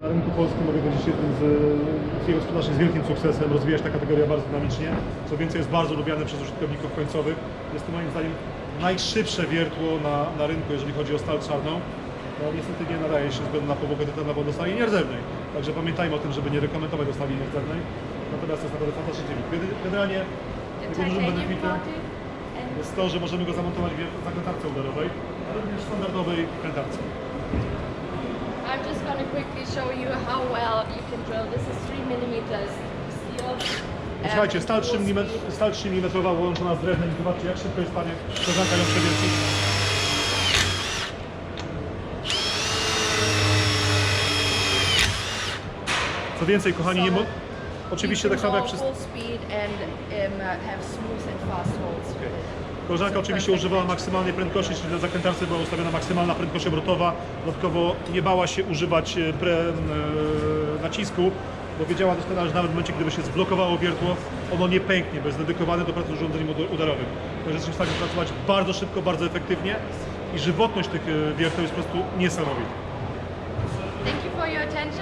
Na rynku polskim mogę powiedzieć jednym z z jego sprzedaży z wielkim sukcesem. Rozwija się ta kategoria bardzo dynamicznie. Co więcej, jest bardzo lubiany przez użytkowników końcowych. Jest to moim zdaniem najszybsze wiertło na, na rynku, jeżeli chodzi o stal czarną. No, niestety nie nadaje się względu na powłokę tytanową do stali nierdzewnej. Także pamiętajmy o tym, żeby nie rekomendować do stali nierdzewnej. Natomiast to jest naprawdę fantastyczny. Gene- Generalnie jego dużym benefitem jest to, że możemy go zamontować w zakrętarce udarowej, ale również w standardowej krętarce. Gonna quickly show you how well you can drill. This is 3 millimeters steel. and Słuchajcie, stal 3 full mm, stal 3 mm łączona z drewnem zobaczcie jak szybko jest w stanie korzanka ją przewiercić. Co więcej, kochani, nie mo- Oczywiście tak samo jak przy... full speed and um, have smooth and fast holes. Koleżanka oczywiście używała maksymalnej prędkości, czyli na zakrętarce była ustawiona maksymalna prędkość obrotowa. Dodatkowo nie bała się używać e, pre, e, nacisku, bo wiedziała doskonale, że nawet w momencie, gdyby się zblokowało wiertło, ono nie pęknie, bo jest dedykowane do pracy z urządzeniem udarowym. Także jesteśmy w stanie pracować bardzo szybko, bardzo efektywnie i żywotność tych e, wierteł jest po prostu niesamowita. Thank you for your attention.